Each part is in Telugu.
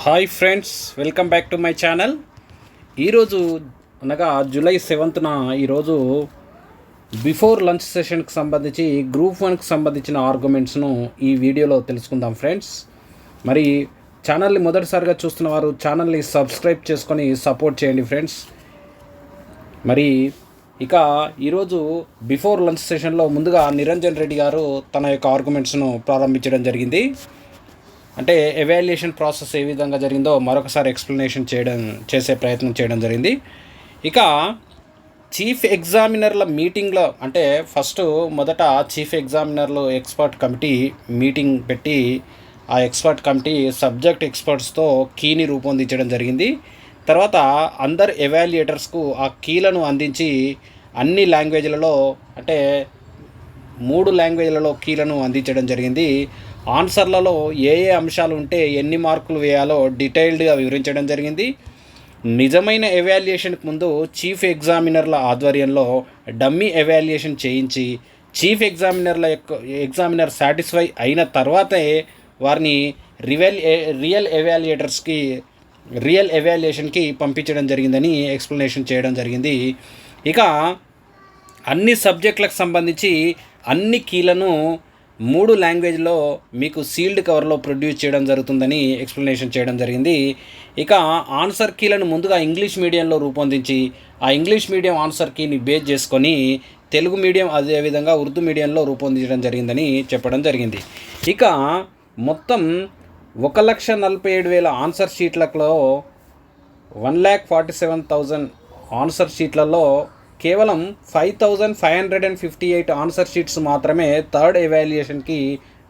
Hi friends welcome back to my channel. ఈరోజు అనగా జూలై సెవెంత్న ఈరోజు బిఫోర్ లంచ్ సెషన్కి సంబంధించి గ్రూప్ వన్కి సంబంధించిన ఆర్గ్యుమెంట్స్ను ఈ వీడియోలో తెలుసుకుందాం ఫ్రెండ్స్. మరి ఛానల్ని మొదటిసారిగా చూస్తున్న వారు ఛానల్ని సబ్స్క్రైబ్ చేసుకొని సపోర్ట్ చేయండి ఫ్రెండ్స్. మరి ఇక ఈరోజు బిఫోర్ లంచ్ సెషన్లో ముందుగా నిరంజన్ రెడ్డి గారు తన యొక్క ఆర్గ్యుమెంట్స్ను ప్రారంభించడం జరిగింది. అంటే ఎవాల్యుయేషన్ ప్రాసెస్ ఏ విధంగా జరిగిందో మరొకసారి ఎక్స్ప్లెనేషన్ చేయడం చేసే ప్రయత్నం చేయడం జరిగింది. ఇక చీఫ్ ఎగ్జామినర్ల మీటింగ్లో అంటే ఫస్ట్ మొదట చీఫ్ ఎగ్జామినర్లు ఎక్స్పర్ట్ కమిటీ మీటింగ్ పెట్టి ఆ ఎక్స్పర్ట్ కమిటీ సబ్జెక్ట్ ఎక్స్పర్ట్స్తో కీని రూపొందించడం జరిగింది. తర్వాత అందరు ఎవాల్యుయేటర్స్కు ఆ కీలను అందించి అన్ని లాంగ్వేజ్లలో అంటే మూడు లాంగ్వేజ్లలో కీలను అందించడం జరిగింది. ఆన్సర్లలో ఏ ఏ అంశాలు ఉంటే ఎన్ని మార్కులు వేయాలో డీటెయిల్డ్గా వివరించడం జరిగింది. నిజమైన ఎవాల్యుయేషన్కి ముందు చీఫ్ ఎగ్జామినర్ల ఆధ్వర్యంలో డమ్మీ ఎవాల్యుయేషన్ చేయించి చీఫ్ ఎగ్జామినర్ల యొక్క ఎగ్జామినర్ సాటిస్ఫై అయిన తర్వాతే వారిని రివెల్ రియల్ ఎవాల్యుయేటర్స్కి రియల్ ఎవాల్యుయేషన్కి పంపించడం జరిగిందని ఎక్స్ప్లెనేషన్ చేయడం జరిగింది. ఇక అన్ని సబ్జెక్టులకు సంబంధించి అన్ని కీలను మూడు లాంగ్వేజ్లో మీకు సీల్డ్ కవర్లో ప్రొడ్యూస్ చేయడం జరుగుతుందని ఎక్స్ప్లెనేషన్ చేయడం జరిగింది. ఇక ఆన్సర్ కీలను ముందుగా ఇంగ్లీష్ మీడియంలో రూపొందించి ఆ ఇంగ్లీష్ మీడియం ఆన్సర్ కీని బేస్ చేసుకొని తెలుగు మీడియం అదేవిధంగా ఉర్దూ మీడియంలో రూపొందించడం జరిగిందని చెప్పడం జరిగింది. ఇక మొత్తం ఒక లక్ష నలభై ఏడు వేల answer షీట్లలో one lakh forty seven thousand answer షీట్లలో కేవలం five thousand five hundred and fifty eight answer sheets మాత్రమే థర్డ్ ఎవాల్యుయేషన్కి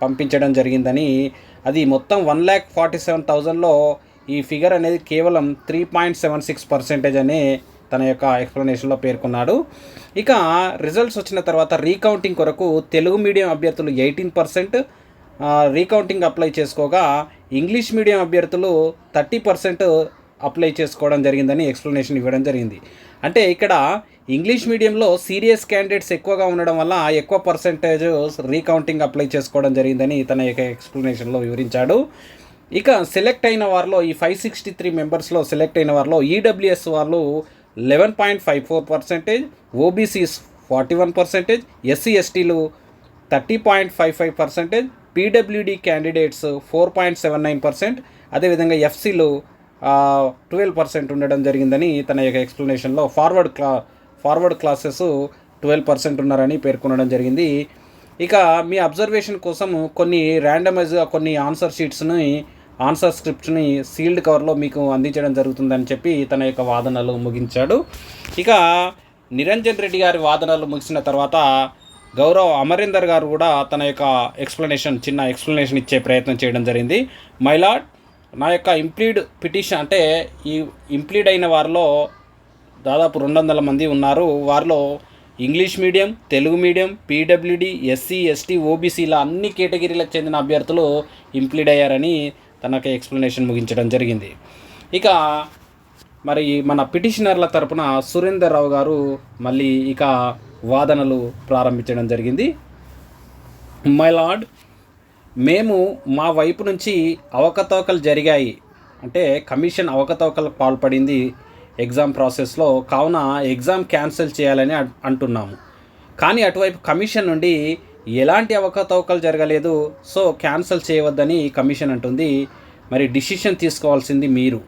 పంపించడం జరిగిందని. అది మొత్తం వన్ ల్యాక్ ఫార్టీ సెవెన్ థౌజండ్లో ఈ ఫిగర్ అనేది కేవలం three point seven six percentage అని తన యొక్క ఎక్స్ప్లెనేషన్లో పేర్కొన్నాడు. ఇక రిజల్ట్స్ వచ్చిన తర్వాత రీకౌంటింగ్ కొరకు తెలుగు మీడియం అభ్యర్థులు ఎయిటీన్ పర్సెంట్ రీకౌంటింగ్ అప్లై చేసుకోగా ఇంగ్లీష్ మీడియం అభ్యర్థులు థర్టీ పర్సెంట్ అప్లై చేసుకోవడం జరిగిందని ఎక్స్ప్లెనేషన్ ఇవ్వడం జరిగింది. అంటే ఇక్కడ ఇంగ్లీష్ మీడియంలో సీరియస్ క్యాండిడేట్స్ ఎక్కువగా ఉండడం వల్ల ఎక్కువ పర్సెంటేజ్ రీకౌంటింగ్ అప్లై చేసుకోవడం జరిగిందని తన యొక్క ఎక్స్ప్లెనేషన్లో వివరించాడు. ఇక సెలెక్ట్ అయిన వారిలో ఈ ఫైవ్ సిక్స్టీ త్రీ మెంబర్స్లో సెలెక్ట్ అయిన వారిలో ఈడబ్ల్యూఎస్ వాళ్ళు eleven point five four percentage OBCs forty one percentage SC ఎస్టీలు thirty point five five percentage PWD candidates four point seven nine percent అదేవిధంగా ఎఫ్సీలు ట్వెల్వ్ పర్సెంట్ ఉండడం జరిగిందని తన యొక్క ఎక్స్ప్లెనేషన్లో ఫార్వర్డ్ క్లా ఫార్వర్డ్ క్లాసెస్ ట్వెల్వ్ పర్సెంట్ ఉన్నారని పేర్కొనడం జరిగింది. ఇక మీ అబ్జర్వేషన్ కోసం కొన్ని ర్యాండమైజ్గా కొన్ని ఆన్సర్ షీట్స్ని ఆన్సర్ స్క్రిప్ట్ని సీల్డ్ కవర్లో మీకు అందించడం జరుగుతుందని చెప్పి తన యొక్క వాదనలు ముగించాడు. ఇక నిరంజన్ రెడ్డి గారి వాదనలు ముగిసిన తర్వాత గౌరవ్ అమరీందర్ గారు కూడా తన యొక్క ఎక్స్ప్లెనేషన్ చిన్న ఎక్స్ప్లెనేషన్ ఇచ్చే ప్రయత్నం చేయడం జరిగింది. మైలాడ్ నా యొక్క ఇంప్లీడ్ పిటిషన్ అంటే ఈ ఇంప్లీడ్ అయిన వారిలో దాదాపు రెండు వందల మంది ఉన్నారు. వారిలో English medium Telugu medium PWD SC ST ఓబీసీల అన్ని కేటగిరీలకు చెందిన అభ్యర్థులు ఇంప్లీడ్ అయ్యారని తనకి ఎక్స్ప్లెనేషన్ ముగించడం జరిగింది. ఇక మరి మన పిటిషనర్ల తరపున సురేందర్ రావు గారు మళ్ళీ ఇక వాదనలు ప్రారంభించడం జరిగింది. మై లార్డ్ మేము మా వైపు నుంచి అవకతవకలు జరిగాయి. అంటే కమిషన్ అవకతవకలకు పాల్పడింది ఎగ్జామ్ ప్రాసెస్లో కావున ఎగ్జామ్ క్యాన్సిల్ చేయాలని అన్- అంటున్నాము. కానీ అటువైపు కమిషన్ నుండి ఎలాంటి అవకతవకలు జరగలేదు సో క్యాన్సిల్ చేయవద్దని కమిషన్ అంటుంది. మరి డిసిషన్ తీసుకోవాల్సింది మీరు.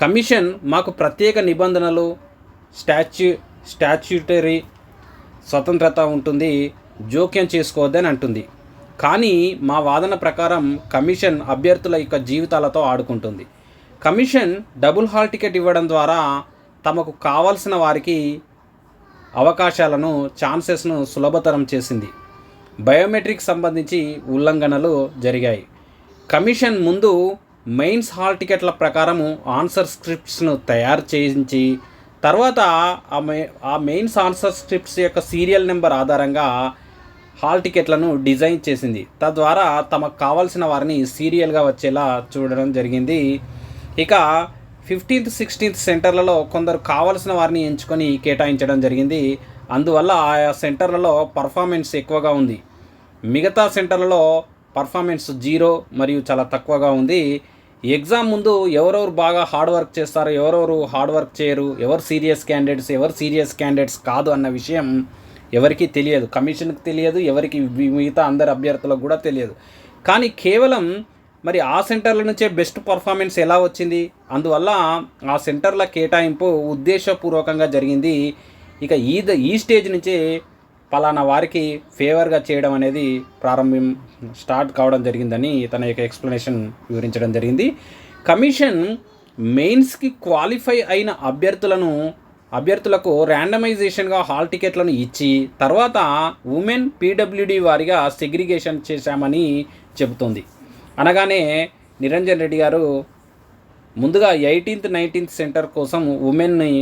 కమిషన్ మాకు ప్రత్యేక నిబంధనలు స్టాచ్యూ స్టాచ్యూటరీ స్వతంత్రత ఉంటుంది జోక్యం చేసుకోవద్దని అంటుంది. కానీ మా వాదన ప్రకారం కమిషన్ అభ్యర్థుల యొక్క జీవితాలతో ఆడుకుంటుంది. కమిషన్ డబుల్ హాల్ టికెట్ ఇవ్వడం ద్వారా తమకు కావాల్సిన వారికి అవకాశాలను ఛాన్సెస్ను సులభతరం చేసింది. బయోమెట్రిక్ సంబంధించి ఉల్లంఘనలు జరిగాయి. కమిషన్ ముందు మెయిన్స్ హాల్ టికెట్ల ప్రకారము ఆన్సర్ స్క్రిప్ట్స్ను తయారు చేయించి తర్వాత ఆ మె ఆ మెయిన్స్ ఆన్సర్ స్క్రిప్ట్స్ యొక్క సీరియల్ నెంబర్ ఆధారంగా హాల్ టికెట్లను డిజైన్ చేసింది. తద్వారా తమకు కావాల్సిన వారిని సీరియల్గా వచ్చేలా చూడడం జరిగింది. ఇక ఫిఫ్టీన్త్ సిక్స్టీన్త్ సెంటర్లలో కొందరు కావలసిన వారిని ఎంచుకొని కేటాయించడం జరిగింది. అందువల్ల ఆయా సెంటర్లలో పర్ఫార్మెన్స్ ఎక్కువగా ఉంది. మిగతా సెంటర్లలో పర్ఫార్మెన్స్ జీరో మరియు చాలా తక్కువగా ఉంది. ఎగ్జామ్ ముందు ఎవరెవరు బాగా హార్డ్ వర్క్ చేస్తారు ఎవరెవరు హార్డ్ వర్క్ చేయరు ఎవరు సీరియస్ క్యాండిడేట్స్ ఎవరు సీరియస్ క్యాండిడేట్స్ కాదు అన్న విషయం ఎవరికీ తెలియదు. కమిషన్కి తెలియదు ఎవరికి మిగతా అందరి అభ్యర్థులకు కూడా తెలియదు. కానీ కేవలం మరి ఆ సెంటర్ల నుంచే బెస్ట్ పర్ఫార్మెన్స్ ఎలా వచ్చింది? అందువల్ల ఆ సెంటర్ల కేటాయింపు ఉద్దేశపూర్వకంగా జరిగింది. ఇక ఈ ఈ స్టేజ్ నుంచే పలానా వారికి ఫేవర్గా చేయడం అనేది ప్రారంభం స్టార్ట్ కావడం జరిగిందని తన యొక్క ఎక్స్ప్లెనేషన్ వివరించడం జరిగింది. కమిషన్ మెయిన్స్కి క్వాలిఫై అయిన అభ్యర్థులను అభ్యర్థులకు ర్యాండమైజేషన్గా హాల్ టికెట్లను ఇచ్చి తర్వాత ఉమెన్ పీడబ్ల్యూడి వారిగా సెగ్రిగేషన్ చేశామని చెబుతోంది. అనగానే నిరంజన్ రెడ్డి గారు ముందుగా ఎయిటీన్త్ నైన్టీన్త్ సెంటర్ కోసం ఉమెన్ని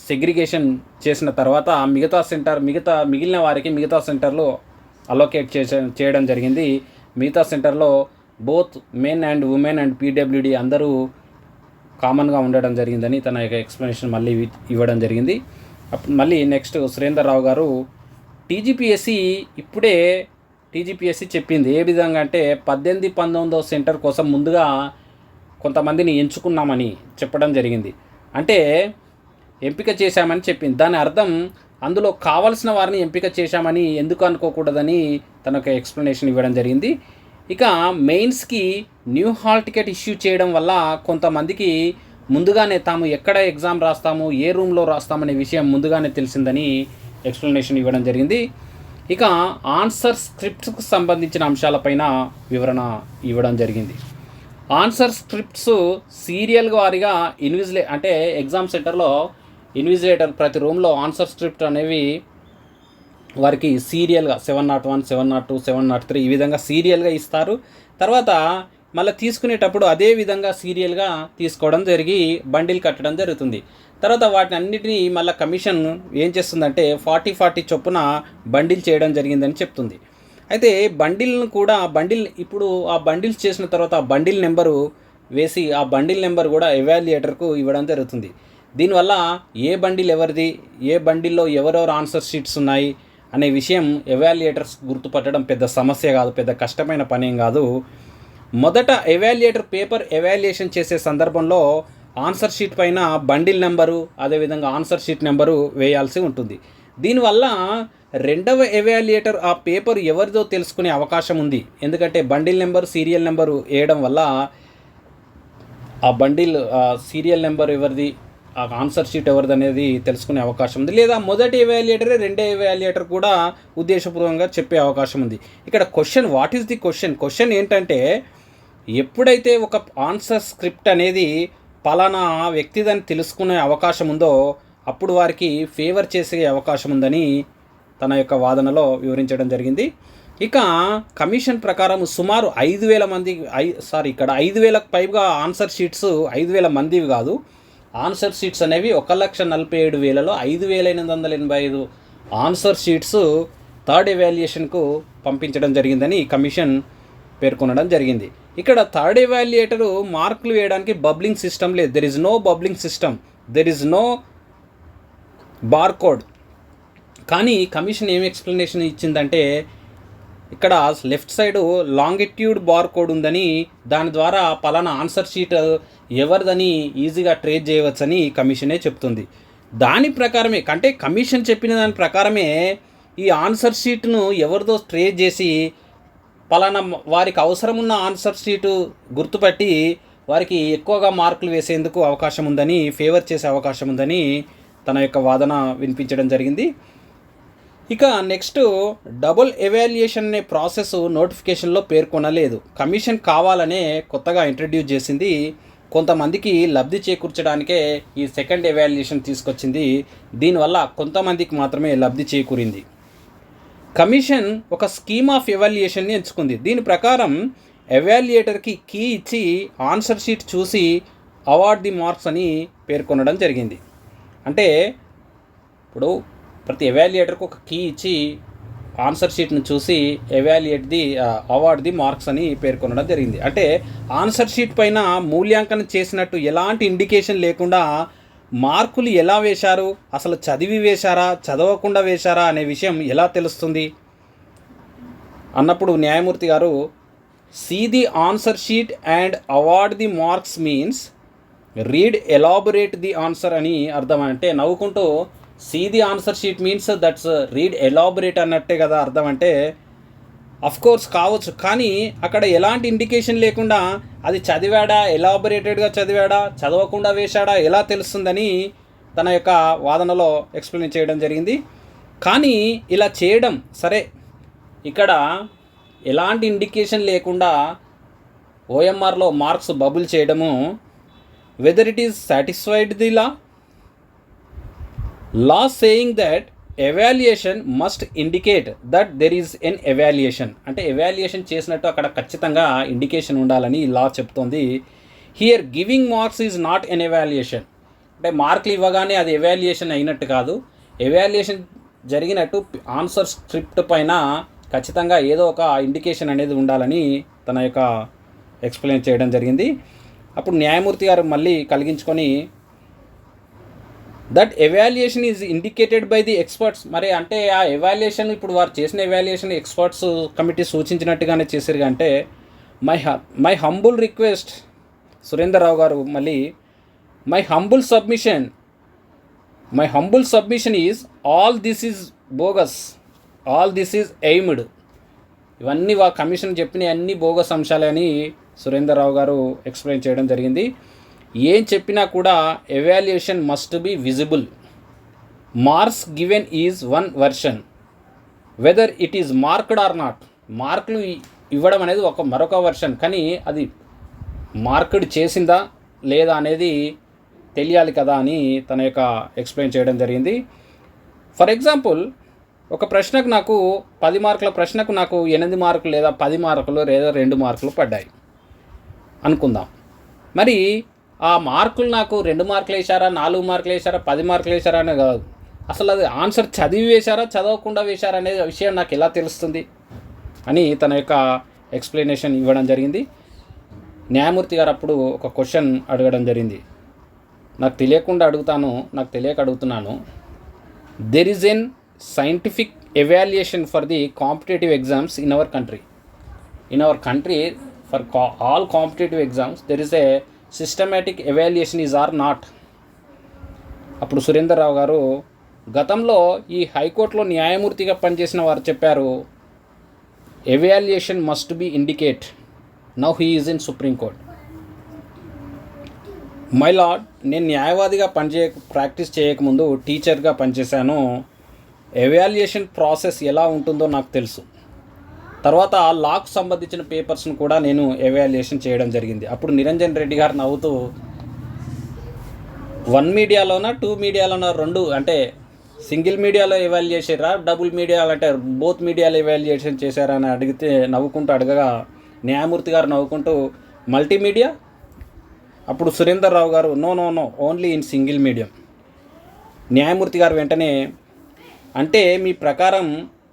సెగ్రిగేషన్ చేసిన తర్వాత మిగతా సెంటర్ మిగతా మిగిలిన వారికి మిగతా సెంటర్లో అలోకేట్ చేసే చేయడం జరిగింది. మిగతా సెంటర్లో both men and women and PWD అందరూ కామన్గా ఉండడం జరిగిందని తన యొక్క ఎక్స్ప్లెనేషన్ మళ్ళీ ఇవ్వడం జరిగింది. అప్పుడు మళ్ళీ నెక్స్ట్ సురేందర్ రావు గారు టీజీపీఎస్సి ఇప్పుడే టీజీపీఎస్సి చెప్పింది ఏ విధంగా అంటే పద్దెనిమిది పంతొమ్మిదో సెంటర్ కోసం ముందుగా కొంతమందిని ఎంచుకున్నామని చెప్పడం జరిగింది. అంటే ఎంపిక చేశామని చెప్పింది. దాని అర్థం అందులో కావలసిన వారిని ఎంపిక చేశామని ఎందుకు అనుకోకూడదని తనకు ఎక్స్ప్లెనేషన్ ఇవ్వడం జరిగింది. ఇక మెయిన్స్కి న్యూ హాల్ టికెట్ ఇష్యూ చేయడం వల్ల కొంతమందికి ముందుగానే తాము ఎక్కడ ఎగ్జామ్ రాస్తాము ఏ రూమ్లో రాస్తామనే విషయం ముందుగానే తెలిసిందని ఎక్స్ప్లెనేషన్ ఇవ్వడం జరిగింది. ఇక ఆన్సర్ స్క్రిప్ట్స్కు సంబంధించిన అంశాలపైన వివరణ ఇవ్వడం జరిగింది. ఆన్సర్ స్క్రిప్ట్స్ సీరియల్ వారిగా ఇన్విజిలే అంటే ఎగ్జామ్ సెంటర్లో ఇన్విజిలేటర్ ప్రతి రూమ్లో ఆన్సర్ స్క్రిప్ట్ అనేవి వారికి సీరియల్గా seven nought one seven nought two seven nought three ఈ విధంగా సీరియల్గా ఇస్తారు. తర్వాత మళ్ళీ తీసుకునేటప్పుడు అదే విధంగా సీరియల్గా తీసుకోవడం జరిగి బండిల్ కట్టడం జరుగుతుంది. తర్వాత వాటిని అన్నిటినీ మళ్ళీ కమిషన్ ఏం చేస్తుందంటే ఫార్టీ ఫార్టీ చొప్పున బండిల్ చేయడం జరిగిందని చెప్తుంది. అయితే బండిల్ను కూడా బండిల్ ఇప్పుడు ఆ బండిల్స్ చేసిన తర్వాత ఆ బండిల్ నెంబరు వేసి ఆ బండిల్ నెంబర్ కూడా ఎవాల్యుయేటర్కు ఇవ్వడం జరుగుతుంది. దీనివల్ల ఏ బండిల్ ఎవరిది ఏ బండిల్లో ఎవరెవరు ఆన్సర్ షీట్స్ ఉన్నాయి అనే విషయం ఎవాల్యుయేటర్స్ గుర్తుపట్టడం పెద్ద సమస్య కాదు పెద్ద కష్టమైన పనేం కాదు. మొదట ఎవాల్యుయేటర్ పేపర్ ఎవాల్యుయేషన్ చేసే సందర్భంలో ఆన్సర్ షీట్ పైన బండిల్ నెంబరు అదేవిధంగా ఆన్సర్ షీట్ నెంబరు వేయాల్సి ఉంటుంది. దీనివల్ల రెండవ ఎవాల్యుయేటర్ ఆ పేపర్ ఎవరిదో తెలుసుకునే అవకాశం ఉంది. ఎందుకంటే బండిల్ నెంబర్ సీరియల్ నెంబరు వేయడం వల్ల ఆ బండిల్ సీరియల్ నెంబర్ ఎవరిది ఆ ఆన్సర్ షీట్ ఎవరిది అనేది తెలుసుకునే అవకాశం ఉంది. లేదా మొదటి ఎవాల్యుయేటరే రెండో ఎవాల్యుయేటర్ కూడా ఉద్దేశపూర్వకంగా చెప్పే అవకాశం ఉంది. ఇక్కడ question what is the question question ఏంటంటే ఎప్పుడైతే ఒక ఆన్సర్ స్క్రిప్ట్ అనేది పలానా వ్యక్తిదని తెలుసుకునే అవకాశం ఉందో అప్పుడు వారికి ఫేవర్ చేసే అవకాశం ఉందని తన యొక్క వాదనలో వివరించడం జరిగింది. ఇక కమిషన్ ప్రకారం సుమారు ఐదు వేల మంది ఐ సారీ ఇక్కడ ఐదు వేలకు పైగా ఆన్సర్ షీట్స్ ఐదు వేల మందివి కాదు. ఆన్సర్ షీట్స్ అనేవి ఒక లక్ష నలభై ఏడు వేలలో ఐదు వేల ఎనిమిది వందల ఎనభై ఐదు ఆన్సర్ షీట్స్ థర్డ్ ఎవాల్యుయేషన్కు పంపించడం జరిగిందని కమిషన్ పేర్కొనడం జరిగింది. ఇక్కడ థర్డ్ ఎవాల్యుయేటరు మార్కులు వేయడానికి బబ్లింగ్ సిస్టమ్ లేదు. There is no bubbling system. There is no barcode కానీ కమిషన్ ఏం ఎక్స్ప్లెనేషన్ ఇచ్చిందంటే ఇక్కడ left side longitude bar code ఉందని దాని ద్వారా పలానా ఆన్సర్ షీట్ ఎవరిదని ఈజీగా ట్రేస్ చేయవచ్చని కమిషనే చెప్తుంది. దాని ప్రకారమే అంటే కమిషన్ చెప్పిన దాని ప్రకారమే ఈ ఆన్సర్ షీట్ను ఎవరిదో ట్రేస్ చేసి పలానా వారికి అవసరం ఉన్న ఆన్సర్ షీటు గుర్తుపట్టి వారికి ఎక్కువగా మార్కులు వేసేందుకు అవకాశం ఉందని ఫేవర్ చేసే అవకాశం ఉందని తన యొక్క వాదన వినిపించడం జరిగింది. ఇక నెక్స్ట్ డబుల్ ఎవాల్యుయేషన్ అనే ప్రాసెస్ నోటిఫికేషన్లో పేర్కొనలేదు. కమిషన్ కావాలనే కొత్తగా ఇంట్రడ్యూస్ చేసింది. కొంతమందికి లబ్ధి చేకూర్చడానికే ఈ సెకండ్ ఎవాల్యుయేషన్ తీసుకొచ్చింది. దీనివల్ల కొంతమందికి మాత్రమే లబ్ధి చేకూరింది. కమిషన్ ఒక స్కీమ్ ఆఫ్ ఎవాల్యుయేషన్ని ఎంచుకుంది. దీని ప్రకారం ఎవాల్యుయేటర్కి కీ ఇచ్చి ఆన్సర్ షీట్ చూసి అవార్డ్ ది మార్క్స్ అని పేర్కొనడం జరిగింది. అంటే ఇప్పుడు ప్రతి ఎవాల్యుయేటర్కి ఒక కీ ఇచ్చి ఆన్సర్ షీట్ను చూసి evaluate the award the marks అని పేర్కొనడం జరిగింది. అంటే ఆన్సర్ షీట్ పైన మూల్యాంకనం చేసినట్టు ఎలాంటి ఇండికేషన్ లేకుండా మార్కులు ఎలా వేశారు? అసలు చదివి వేశారా? చదవకుండా వేశారా? అనే విషయం ఎలా తెలుస్తుంది? అన్నప్పుడు న్యాయమూర్తి గారు see the answer sheet and award the marks means read elaborate the answer అని అర్థం అంటే నవ్వుకుంటూ see the answer sheet means that's read elaborate అన్నట్టే కదా అర్థం అంటే అఫ్ కోర్స్ కావచ్చు. కానీ అక్కడ ఎలాంటి ఇండికేషన్ లేకుండా అది చదివాడా? ఎలాబొరేటెడ్గా చదివాడా? చదవకుండా వేశాడా? ఎలా తెలుస్తుందని తన యొక్క వాదనలో ఎక్స్ప్లెయిన్ చేయడం జరిగింది. కానీ ఇలా చేయడం సరే ఇక్కడ ఎలాంటి ఇండికేషన్ లేకుండా ఓఎంఆర్లో మార్క్స్ బబుల్ చేయడము whether it is satisfied the law law saying that evaluation must indicate that there is an evaluation అంటే ఎవాల్యుయేషన్ చేసినట్టు అక్కడ ఖచ్చితంగా ఇండికేషన్ ఉండాలని లా చెప్తోంది. Here giving marks is not an evaluation అంటే మార్కులు ఇవ్వగానే అది ఎవాల్యుయేషన్ అయినట్టు కాదు. ఎవాల్యుయేషన్ జరిగినట్టు ఆన్సర్ స్క్రిప్ట్ పైన ఖచ్చితంగా ఏదో ఒక ఇండికేషన్ అనేది ఉండాలని తన యొక్క ఎక్స్ప్లెయిన్ చేయడం జరిగింది. అప్పుడు న్యాయమూర్తి గారు మళ్ళీ కలిగించుకొని that evaluation is indicated by the experts మరి అంటే ఆ ఎవాల్యుయేషన్ ఇప్పుడు వారు చేసిన ఎవాల్యుయేషన్ ఎక్స్పర్ట్స్ కమిటీ సూచించినట్టుగానే చేశారు అంటే మై హ my humble request Surender Rao గారు మళ్ళీ my humble submission my humble submission is all this is bogus all this is aimed ఇవన్నీ వా కమిషన్ చెప్పిన అన్ని బోగస్ అంశాలని సురేంద్రరావు సురేందర్ రావు గారు ఎక్స్ప్లెయిన్ చేయడం జరిగింది. ఏం చెప్పినా కూడా evaluation must be visible marks given is one version whether it is marked or not మార్కులు ఇవ్వడం అనేది ఒక మరొక వర్షన్ కానీ అది మార్క్డ్ చేసిందా లేదా అనేది తెలియాలి కదా అని తన యొక్క ఎక్స్ప్లెయిన్ చేయడం జరిగింది. ఫర్ ఎగ్జాంపుల్ ఒక ప్రశ్నకు నాకు పది మార్కుల ప్రశ్నకు నాకు ఎనిమిది మార్కులు లేదా పది మార్కులు లేదా రెండు మార్కులు పడ్డాయి. అనుకుందాం. మరి ఆ మార్కులు నాకు రెండు మార్కులు వేశారా నాలుగు మార్కులు వేశారా పది మార్కులు వేశారా అనే కాదు. అసలు అది ఆన్సర్ చదివి వేశారా చదవకుండా వేశారా అనే విషయం నాకు ఎలా తెలుస్తుంది అని తన యొక్క ఎక్స్ప్లెనేషన్ ఇవ్వడం జరిగింది. న్యాయమూర్తి గారు అప్పుడు ఒక క్వశ్చన్ అడగడం జరిగింది. నాకు తెలియకుండా అడుగుతాను నాకు తెలియక అడుగుతున్నాను. There is an scientific evaluation for the competitive exams in our country in our country for all competitive exams there is a systematic evaluation is or not అప్పుడు సురేందర్ రావు గారు గతంలో ఈ హైకోర్టులో న్యాయమూర్తిగా పనిచేసిన వారు చెప్పారు evaluation must be indicate now he is in Supreme Court my lord నేను న్యాయవాదిగా పనిచేయ ప్రాక్టీస్ చేయకముందు టీచర్గా పనిచేశాను. ఎవాల్యుయేషన్ ప్రాసెస్ ఎలా ఉంటుందో నాకు తెలుసు. తర్వాత లాక్ సంబంధించిన పేపర్స్ను కూడా నేను ఎవాల్యుయేషన్ చేయడం జరిగింది. అప్పుడు నిరంజన్ రెడ్డి గారు నవ్వుతూ వన్ మీడియాలోన టూ మీడియాలోన రెండు? అంటే సింగిల్ మీడియాలో ఎవాల్యుయేషన్రా డబుల్ మీడియాలో అంటే బోత్ మీడియాలో ఎవాల్యుయేషన్ చేశారా? అని అడిగితే నవ్వుకుంటూ అడగగా న్యాయమూర్తి గారు నవ్వుకుంటూ మల్టీమీడియా అప్పుడు సురేందర్ రావు గారు no no no only in single medium న్యాయమూర్తి గారు వెంటనే అంటే మీ ప్రకారం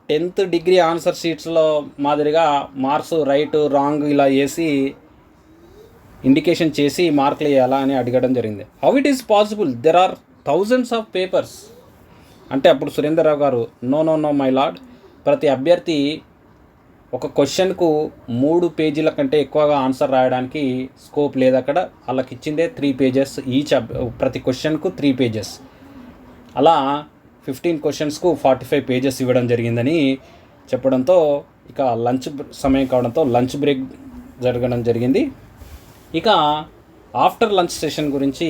టెన్త్ డిగ్రీ ఆన్సర్ షీట్స్లో మాదిరిగా మార్క్స్ రైట్ రాంగ్ ఇలా వేసి ఇండికేషన్ చేసి మార్కులు వేయాలా అని అడగడం జరిగింది. How it is possible there are thousands of papers అంటే అప్పుడు సురేందర్రావు గారు no no no my lord ప్రతి అభ్యర్థి ఒక క్వశ్చన్కు మూడు పేజీల కంటే ఎక్కువగా ఆన్సర్ రాయడానికి స్కోప్ లేదు అక్కడ. వాళ్ళకి ఇచ్చిందే త్రీ పేజెస్ ఈచ్ ప్రతి క్వశ్చన్కు త్రీ పేజెస్ అలా ఫిఫ్టీన్ క్వశ్చన్స్కు ఫార్టీ ఫైవ్ పేజెస్ ఇవ్వడం జరిగిందని చెప్పడంతో ఇక లంచ్ సమయం కావడంతో లంచ్ బ్రేక్ జరగడం జరిగింది. ఇక ఆఫ్టర్ లంచ్ సెషన్ గురించి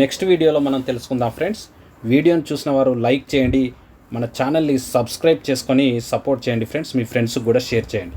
నెక్స్ట్ వీడియోలో మనం తెలుసుకుందాం ఫ్రెండ్స్. వీడియోని చూసిన వారు లైక్ చేయండి. మన ఛానల్ని సబ్స్క్రైబ్ చేసుకొని సపోర్ట్ చేయండి ఫ్రెండ్స్. మీ ఫ్రెండ్స్కి కూడా షేర్ చేయండి.